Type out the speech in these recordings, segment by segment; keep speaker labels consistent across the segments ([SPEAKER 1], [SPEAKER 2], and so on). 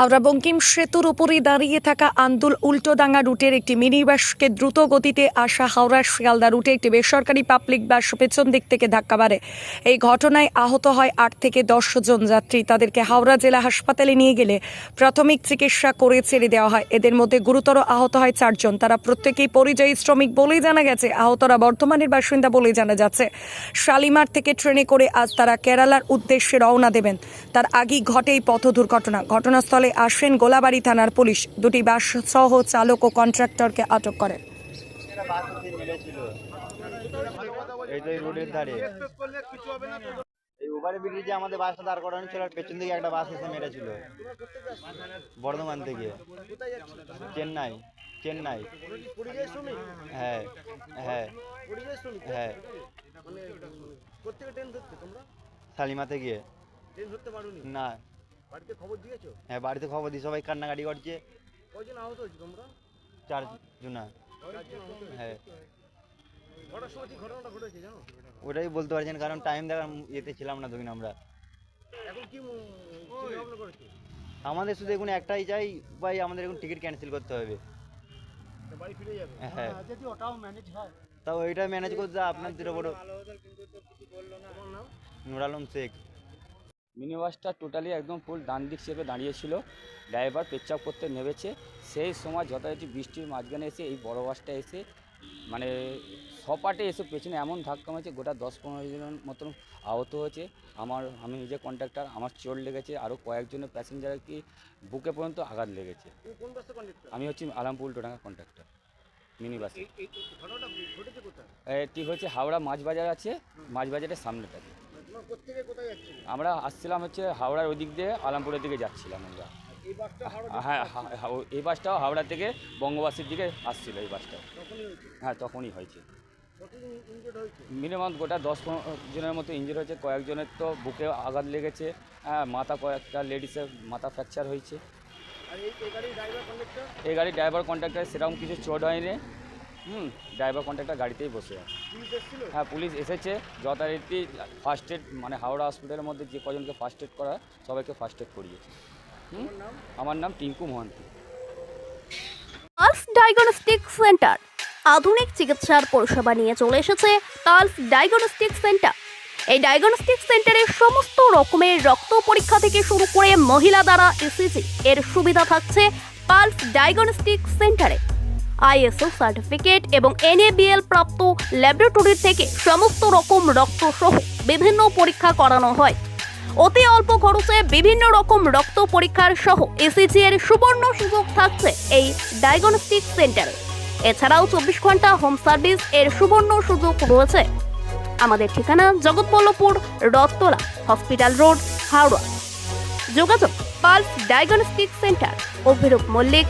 [SPEAKER 1] হাওড়া বঙ্কিম সেতুর উপরে দাঁড়িয়ে থাকা আন্দুল উল্টোডাঙ্গা রুটের একটি মিনি বাসকে দ্রুত গতিতে আসা হাওড়া শিয়ালদা রুটে একটি বেসরকারি পাবলিক বাস পেছন দিক থেকে ধাক্কা মারে। এই ঘটনায় আহত হয় আট থেকে দশ জন যাত্রী। তাদেরকে হাওড়া জেলা হাসপাতালে নিয়ে গেলে প্রাথমিক চিকিৎসা করে ছেড়ে দেওয়া হয়। এদের মধ্যে গুরুতর আহত হয় চারজন তারা প্রত্যেকেই পরিযায়ী শ্রমিক বলেই জানা গেছে। আহতরা বর্ধমানের বাসিন্দা বলেই জানা যাচ্ছে। শালিমার থেকে ট্রেনে করে আজ তারা কেরালার উদ্দেশ্যে রওনা দেবেন। তার আগেই ঘটে এই পথ দুর্ঘটনা ঘটনাস্থলে আসেন গোলাবাড়ি থানার পুলিশ। দুটি বাস সহ চালক ও কন্ট্রাক্টরকে আটক করে
[SPEAKER 2] একটা বাস এসে মেরেছিল এই তো এই রোডের ধারে এই ওভার ব্রিজে আমাদের দাঁড় করানো ছিল, আর পেছন দিকে একটা বাস বর্ধমান থেকে। চেন্নাই চেন্নাই। হ্যাঁ হ্যাঁ হ্যাঁ।
[SPEAKER 3] কোথেকে ট্রেন ধরতে তোমরা
[SPEAKER 2] শালিমা থেকে
[SPEAKER 3] ট্রেন ধরতে পারোনি
[SPEAKER 2] না
[SPEAKER 3] বাড়িতে খবর দিয়েছ?
[SPEAKER 2] হ্যাঁ বাড়িতে খবর দিই সবাই কান্নাকাটি করছে।
[SPEAKER 3] কয়জন আহত হয়েছে তোমরা?
[SPEAKER 2] চার জনা
[SPEAKER 3] চারজন।
[SPEAKER 2] হ্যাঁ।
[SPEAKER 3] কটার সময় কি ঘটনাটা ঘটেছে জানো?
[SPEAKER 2] ওটাই বলতে পারছেন কারণ টাইম দেখার ইয়েতে ছিলাম না দুদিন আমরা।
[SPEAKER 3] এখন কি চিন্তা করেছ?
[SPEAKER 2] আমাদের শুধু এখন একটাই চাই ভাই আমাদের এখন টিকিট ক্যান্সেল করতে হবে।
[SPEAKER 3] তা বাড়ি ফিরে যাবে?
[SPEAKER 2] হ্যাঁ
[SPEAKER 3] যদি ওটাও ম্যানেজ হয়।
[SPEAKER 2] তাও ওইটা ম্যানেজ করতে আপনাদের ওপর নুর আলম শেখ।
[SPEAKER 4] মিনি বাসটা টোটালি একদম ফুল ডান দিক চেপে দাঁড়িয়েছিল ড্রাইভার পেচ্চাপ করতে নেমেছে। সেই সময় যথাযথ বৃষ্টির মাঝখানে এসে এই বড় বাসটা এসে মানে সপাটে এসে পেছনে এমন ধাক্কা মারছে গোটা দশ পনেরো জনের মতন আহত হয়েছে। আমার আমি নিজে কন্ট্রাক্টর আমার চোট লেগেছে আরও কয়েকজনের প্যাসেঞ্জার কি বুকে পর্যন্ত আঘাত লেগেছে। আমি হচ্ছি আলামপুর টোটাঙ্গা কন্ট্রাক্টর মিনি বাসে
[SPEAKER 3] ঘটনাটা ঘটেছে কোথায়?
[SPEAKER 4] এটি হচ্ছে হাওড়া মাছ বাজার আছে মাছ বাজারের সামনেটাতে। আমরা আসছিলাম হচ্ছে হাওড়ার ওই দিক দিয়ে আলামপুরের দিকে যাচ্ছিলাম আমরা।
[SPEAKER 3] এই
[SPEAKER 4] হ্যাঁ হ্যাঁ, হ্যাঁ, এই বাসটাও হাওড়া থেকে বঙ্গবাসীর দিকে আসছিল এই
[SPEAKER 3] বাসটা।
[SPEAKER 4] হ্যাঁ তখনই হয়েছে। মিনিমাম গোটা দশ পনেরো জনের মতো ইঞ্জুরি হয়েছে কয়েকজনের তো বুকে আঘাত লেগেছে হ্যাঁ মাথা কয়েকটা লেডিসের মাথা ফ্র্যাকচার হয়েছে।
[SPEAKER 3] এই গাড়ির ড্রাইভার কন্ডাক্টর
[SPEAKER 4] গাড়ি ড্রাইভার কন্ট্রাক্টর সেরকম কিছু চোট হয়নি। হুম ড্রাইভার কন্ট্রাক্টর গাড়িতেই বসে আছে।
[SPEAKER 3] পুলিশ এসেছিল?
[SPEAKER 4] হ্যাঁ পুলিশ এসেছে যথারীতি ফার্স্ট এড মানে হাওড়া হসপিটালের মধ্যে যে কজনকে ফার্স্ট এড করা সবাইকে ফার্স্ট এড করিয়েছে। হুম আমার নাম টিঙ্কু মহান্তি।
[SPEAKER 5] ডায়াগনস্টিক সেন্টার আধুনিক চিকিৎসার পরিষেবা নিয়ে চলে এসেছে তালফ ডায়াগনস্টিক সেন্টার এই ডায়াগনস্টিক সেন্টারে সমস্ত রকমের রক্ত পরীক্ষা থেকে শুরু করে মহিলা দ্বারা ইসিজি এর সুবিধা থাকছে পালফ ডায়াগনস্টিক সেন্টারে আইএসও সার্টিফিকেট এবং এনএবিএল প্রাপ্ত ল্যাবরেটরি থেকে সমস্ত রকম রক্ত সহ বিভিন্ন পরীক্ষা করানো হয়। অতি অল্প খরচে বিভিন্ন রকম রক্ত পরীক্ষার সহ এসিজি এর সুবর্ণ সুযোগ থাকছে এই ডায়াগনস্টিক সেন্টারে এছাড়াও চব্বিশ ঘণ্টা হোম সার্ভিস এর সুবর্ণ সুযোগ রয়েছে। আমাদের ঠিকানা জগৎবল্লভপুর, রথতলা হসপিটাল রোড হাওড়া। যোগাযোগ pulse diagnostic centre Abhirup Mallick,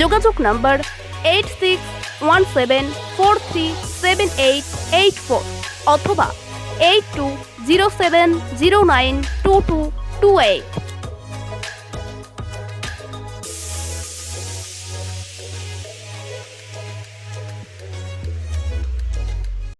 [SPEAKER 5] যোগাযোগ নম্বর eight six one seven four three seven eight eight four অথবা eight two zero seven zero nine two two two eight